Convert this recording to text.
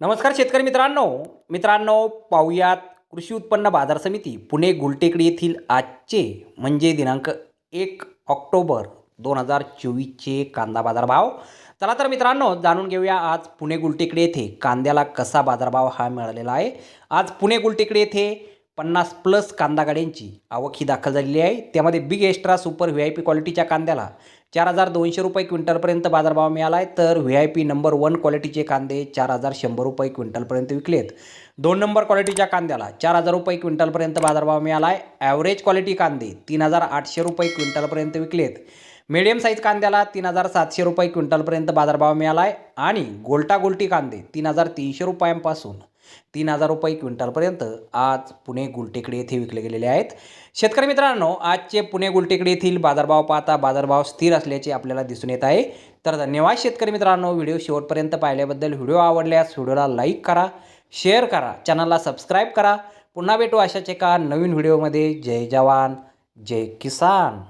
नमस्कार शेतकरी मित्रांनो. मित्रांनो पाहुयात कृषी उत्पन्न बाजार समिती पुणे गुलटेकडी येथील आजचे म्हणजे दिनांक एक ऑक्टोबर दोन हजार चोवीसचे कांदा बाजारभाव. चला तर मित्रांनो जाणून घेऊया आज पुणे गुलटेकडी येथे कांद्याला कसा बाजारभाव हा मिळालेला आहे. आज पुणे गुलटेकडी येथे पन्नास प्लस कांदा गाड्यांची आवक ही दाखल झालेली आहे. त्यामध्ये big extra super V I P क्वालिटीच्या कांद्याला चार हजार दोनशे रुपये क्विंटलपर्यंत बाजारभाव मिळाला आहे. तर V I P number one क्वालिटीचे कांदे चार हजार शंभर रुपये क्विंटलपर्यंत विकलेत. दोन नंबर क्वालिटीच्या कांद्याला चार हजार रुपये क्विंटलपर्यंत बाजारभाव मिळाला आहे. ॲव्हरेज क्वालिटी कांदे तीन हजार आठशे रुपये क्विंटलपर्यंत विकलेत. मिडियम साईज कांद्याला तीन हजार सातशे रुपये क्विंटलपर्यंत बाजारभाव मिळाला आहे. आणि गोल्टा गोल्टी कांदे तीन हजार तीनशे रुपयांपासून तीन हजार रुपये क्विंटलपर्यंत आज पुणे गुलटेकडे येथे विकले गेलेले आहेत. शेतकरी मित्रांनो आजचे पुणे गुलटेकडे येथील बाजारभाव पाहता बाजारभाव स्थिर असल्याचे आपल्याला दिसून येत आहे. तर धन्यवाद शेतकरी मित्रांनो व्हिडिओ शेवटपर्यंत पाहिल्याबद्दल व्हिडिओ आवडल्यास व्हिडिओला लाईक करा शेअर करा चॅनलला सबस्क्राईब करा. पुन्हा भेटू अशाच एका नवीन व्हिडिओमध्ये. जय जवान जय किसान.